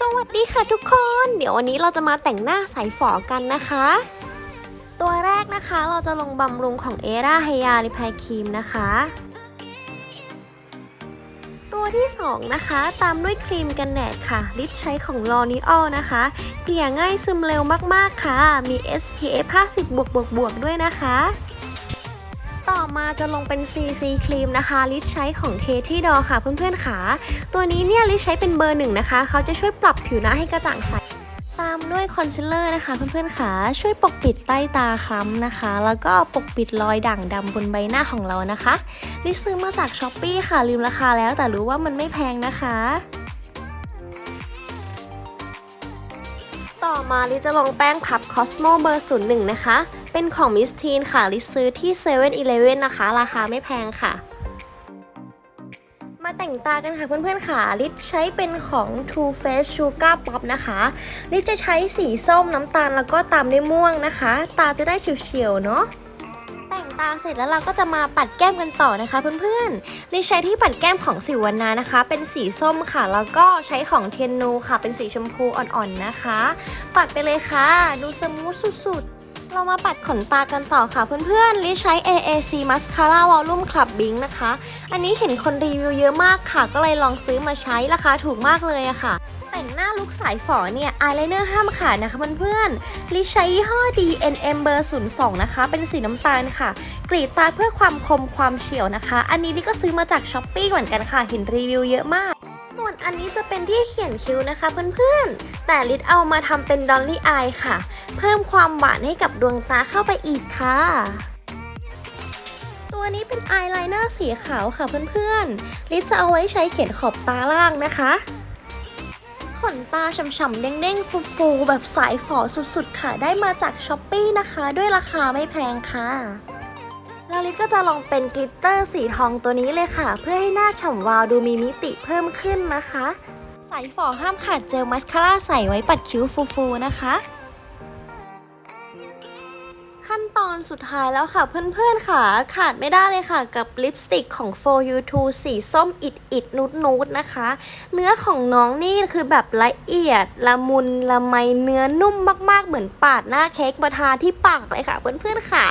สวัสดีค่ะทุกคน เดี๋ยววันนี้เราจะมาแต่งหน้าใสฝอกันนะคะ ตัวแรกนะคะเราจะลงบำรุงของเอราไฮยาลิพายครีมนะคะ ตัวที่ 2 นะคะ ตามด้วยครีมกันแดดค่ะ ลิปใช้ของ l o n e a l นะคะ เกลี่ยง่ายซึมเร็วมากๆค่ะ มี SPF 50บวกบวกบวกด้วยนะคะ ต่อมาจะลงเป็น CC ครีมนะคะลิปใช้ของ Kateydo ค่ะเพื่อนๆค่ะ ตัวนี้เนี่ยลิปใช้เป็นเบอร์หนึ่งนะคะ เขาจะช่วยปรับผิวหน้าให้กระจ่างใสตามด้วยคอนซีลเลอร์นะคะเพื่อนๆค่ะ ช่วยปกปิดใต้ตาคล้ำนะคะ แล้วก็ปกปิดรอยด่างดำบนใบหน้าของเรานะคะลิซื้อมาจากช้อปปีค่ะลืมราคาแล้วแต่รู้ว่ามันไม่แพงนะคะ ต่อมาลิจะลงแป้งพับ Cosmo เบอร์ศูนย์หนึ่งนะคะ เป็นของ Miss Teen ค่ะ ลิซื้อที่7 e เ e ่ e อนะคะ ราคาไม่แพงค่ะ มาแต่งตากันค่ะเพื่อนๆค่ะ ลิซใช้เป็นของ Too Faced Sugar Pop นะคะ ลิซจะใช้สีส้มน้ำตาลแล้วก็ตามด้วยม่วงนะคะ ตาจะได้เฉียวๆเนาะแต่งตาเสร็จแล้วเราก็จะมาปัดแก้มกันต่อนะคะเพื่อนๆลิใช้ที่ปัดแก้มของสิวนานะคะ เป็นสีส้มค่ะ แล้วก็ใช้ของเทียนนูค่ะ เป็นสีชมพูอ่อนๆนะคะ ปัดไปเลยค่ะ ดูสมูทสุดๆ เรามาปัดขนตากันต่อค่ะเพื่อนๆลิใช้ AAC Mascara Volume Club Bing นะคะ อันนี้เห็นคนรีวิวเยอะมากค่ะ ก็เลยลองซื้อมาใช้ราคาถูกมากเลยอะค่ะ แต่งหน้าลุคสายฝอเนี่ยอายไลเนอร์ห้ามขาดนะคะเพื่อนๆลิใช้ยี่ห้อ DNM เบอร์02 นะคะ เป็นสีน้ำตาลค่ะ กรีดตาเพื่อความคมความเฉียวนะคะ อันนี้ลิก็ซื้อมาจากช้อปปี้เหมือนกันค่ะ เห็นรีวิวเยอะมาก วนอันนี้จะเป็นที่เขียนคิ้วนะคะเพื่อนๆ แต่ลิศเอามาทำเป็นดอลลี่อายค่ะ เพิ่มความหวานให้กับดวงตาเข้าไปอีกค่ะ ตัวนี้เป็นอายไลเนอร์สีขาวค่ะเพื่อนๆ ลิศจะเอาไว้ใช้เขียนขอบตาล่างนะคะ ขนตาฉ่ำๆเด้งๆ ฟูๆ แบบสายฝอสุดๆ ค่ะ ได้มาจากช้อปปี้นะคะ ด้วยราคาไม่แพงค่ะ แล้วลิศก็จะลองเป็นกลิตเตอร์สีทองตัวนี้เลยค่ะ เพื่อให้หน้าฉ่ำวาวดูมีมิติเพิ่มขึ้นนะคะสายฝอห้ามขาดเจลมัสคาร่าใส่ไว้ปัดคิ้วฟูๆนะคะ ขั้นตอนสุดท้ายแล้วค่ะเพื่อนๆค่ะ ขาดไม่ได้เลยค่ะ กับลิปสติกของ For You t o สีส้มอิดอิดนูดนูดนะคะ เนื้อของน้องนี่คือแบบละเอียด ละมุนละไมเนื้อนุ่มมากๆเหมือนปาดหน้าเค้กมาทาที่ปากเลยค่ะเพื่อนๆค่ะ